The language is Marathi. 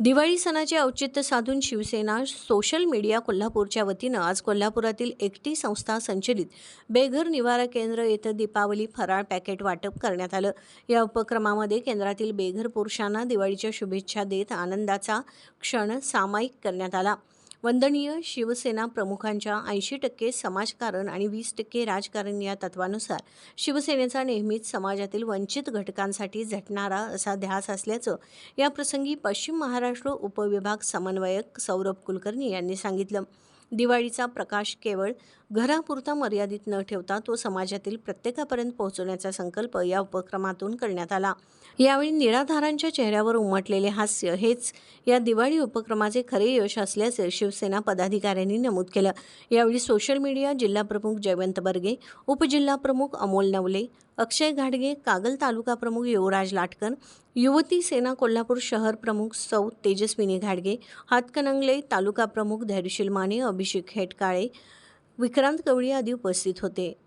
दिवाळी सणाचे औचित्य साधून शिवसेना सोशल मीडिया कोल्हापूरच्या वतीनं आज कोल्हापुरातील एकटी संस्था संचलित बेघर निवारा केंद्र येथे दीपावली फराळ पॅकेट वाटप करण्यात आलं. या उपक्रमामध्ये केंद्रातील बेघर पुरुषांना दिवाळीच्या शुभेच्छा देत आनंदाचा क्षण सामायिक करण्यात आला. वंदनीय शिवसेना प्रमुखांच्या ऐंशी टक्के समाजकारण आणि वीस टक्के राजकारण या तत्वानुसार शिवसेनेचा नेहमीच समाजातील वंचित घटकांसाठी झटणारा असा ध्यास असल्याचं याप्रसंगी पश्चिम महाराष्ट्र उपविभाग समन्वयक सौरभ कुलकर्णी यांनी सांगितलं. दिवाळीचा प्रकाश केवळ घरापुरता मर्यादित न ठेवता तो समाजातील प्रत्येकापर्यंत पोहोचवण्याचा संकल्प या उपक्रमातून करण्यात आला. यावेळी निराधारांच्या चेहऱ्यावर उमटलेले हास्य हेच या दिवाळी उपक्रमाचे खरे यश असल्याचे शिवसेना पदाधिकाऱ्यांनी नमूद केलं. यावेळी सोशल मीडिया जिल्हाप्रमुख जयवंत बर्गे उपजिल्हाप्रमुख अमोल नवले अक्षय घाडगे कागल तालुका प्रमुख युवराज लाटकर युवती सेना कोल्हापूर शहर प्रमुख सौ तेजस्विनी घाडगे हातकणंगले तालुका प्रमुख धैर्यशील माने अभिषेक हेटकाळे विक्रांत कवळी आदी उपस्थित होते.